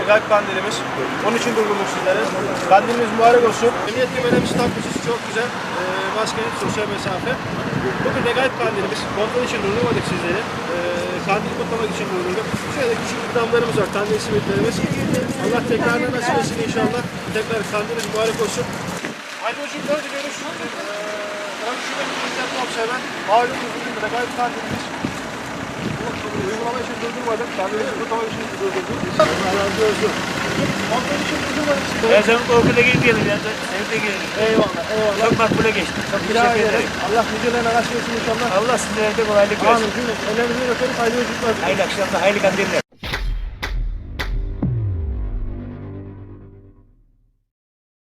Regal kandilimiz. Onun için durdurduk sizlere. Kandiliniz mübarek olsun. Emniyet kemerimiz takmışız. Çok güzel. Ee, maske, sosyal mesafe. Bugün Regal kandilimiz. Kontrol için durdurmadık sizleri. Ee, kandil kutlamak için durdurduk. Şöyle küçük ikramlarımız var. Kandil simitlerimiz. Allah tekrarını nasip etsin inşallah. Tekrar kandiliniz mübarek olsun. Haydi hocam diliyoruz? Ee, ön şurada bir güzel observen. Malumunuz bugün Regal kandilimiz. Uygulama için durdurmadık. Kandilimizi kutlamak için durdurduk. Allah razı olsun. Kontrol için durdurmadık sizleri. Ben senin okula gidiyorum ya. Evde gelirim. Eyvallah, eyvallah. Çok makbule geçti. Çok Bir teşekkür ederim. Allah nicelerine nasip etsin inşallah. Allah sizlere de kolaylık versin. Amin. Cümle. Ellerinizden öperim. Hayırlı yolculuklar. Hayırlı akşamlar, hayırlı kandiller.